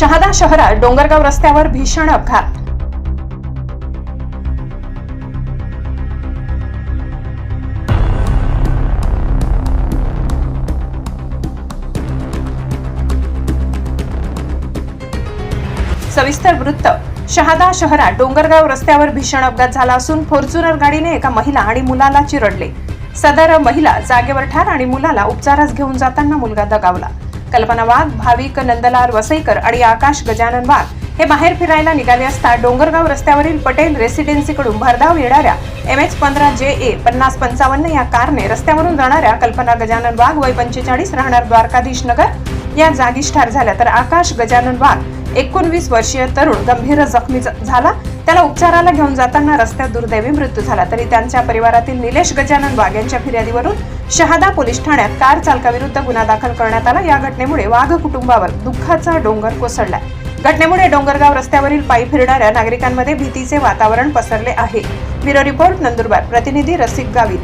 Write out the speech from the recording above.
शहादा शहरात डोंगरगाव रस्त्यावर भीषण अपघात. सविस्तर वृत्त. शहादा शहरात डोंगरगाव रस्त्यावर भीषण अपघात झाला असून फॉर्च्युनर गाडीने एका महिला आणि मुलाला चिरडले. सदर महिला जागेवर ठार आणि मुलाला उपचारास घेऊन जाताना मुलगा दगावला. कल्पना वाघ भाविक नंदलाल वसईकर आणि आकाश गजानन वाघ हे बाहेर फिरायला निघाले असता डोंगरगाव रस्त्यावरील पटेल रेसिडेन्सीकडून भरधाव येणाऱ्या एम एच पंधरा जे ए पन्नास पंचावन्न या कारने रस्त्यावरून जाणाऱ्या कल्पना गजानन वाघ वय पंचेचाळीस राहणार द्वारकाधीश नगर या जागीच ठार झाल्या. तर आकाश गजानन वाघ एकोणवीस वर्षीय तरुण गंभीर जखमी ज- झाला. त्याला उपचाराला घेऊन जाताना रस्त्यात दुर्दैवी मृत्यू झाला. तरी त्यांच्या परिवारातील निलेश गजानन वाघ यांच्या फिर्यादीवरून शहादा पोलीस ठाण्यात कार चालकाविरुद्ध गुन्हा दाखल करण्यात आला. या घटनेमुळे वाघ कुटुंबावर दुःखाचा डोंगर कोसळला. घटनेमुळे डोंगरगाव रस्त्यावरील पायी फिरणाऱ्या नागरिकांमध्ये भीतीचे वातावरण पसरले आहे. Bureau report Nandurbar. प्रतिनिधी रसिक गावित.